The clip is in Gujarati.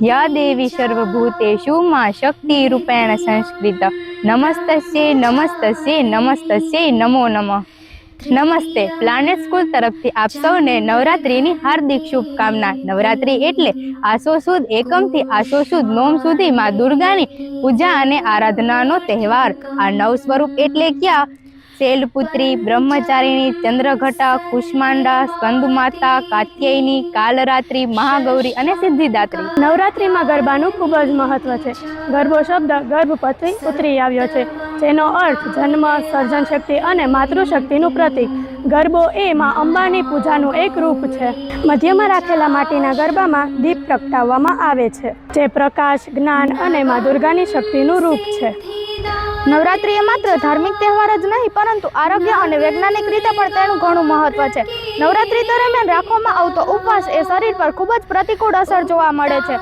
યા દેવી સર્વભૂતેષુ માં શક્તિ રૂપેણ સંસ્કૃત નમસ્તસ્યે નમસ્તસ્યે નમસ્તસ્યે નમો નમઃ નમસ્તે પ્લાનેટ સ્કૂલ તરફથી આપ સૌને નવરાત્રિની હાર્દિક શુભકામના। નવરાત્રિ એટલે આસો સુદ, એકમથી આસો સુદ, નોમ સુધી માં દુર્ગાની પૂજા અને આરાધનાનો તહેવાર। આ નવ સ્વરૂપ એટલે ક્યાં? શૈલપુત્રી, બ્રહ્મચારિણી, ચંદ્રઘટા, કુષ્માંડા, સ્કંદમાતા, કાત્યાયની, કાલરાત્રિ, મહાગૌરી અને સિદ્ધિદાત્રી. નવરાત્રિમાં ગરબાનું ખૂબ જ મહત્વ છે. ગરબો શબ્દ ગર્ભ પછી ઉતરી આવ્યો છે, જેનો અર્થ જન્મ, સર્જન શક્તિ અને માતૃશક્તિનું પ્રતીક. ગરબો એ માં અંબાની પૂજાનું એક રૂપ છે. મધ્યમાં રાખેલા માટીના ગરબામાં દીપ પ્રગટાવવામાં આવે છે, જે પ્રકાશ, જ્ઞાન અને માં દુર્ગાની શક્તિનું રૂપ છે. નવરાત્રિ એ માત્ર ધાર્મિક તહેવાર જ નહીં, પરંતુ આરોગ્ય અને વૈજ્ઞાનિક રીતે પણ તેનું ઘણું મહત્વ છે. નવરાત્રિ દરમિયાન રાખવામાં આવતો ઉપવાસ એ શરીર પર ખૂબ જ પ્રતિકૂળ અસર જોવા મળે છે.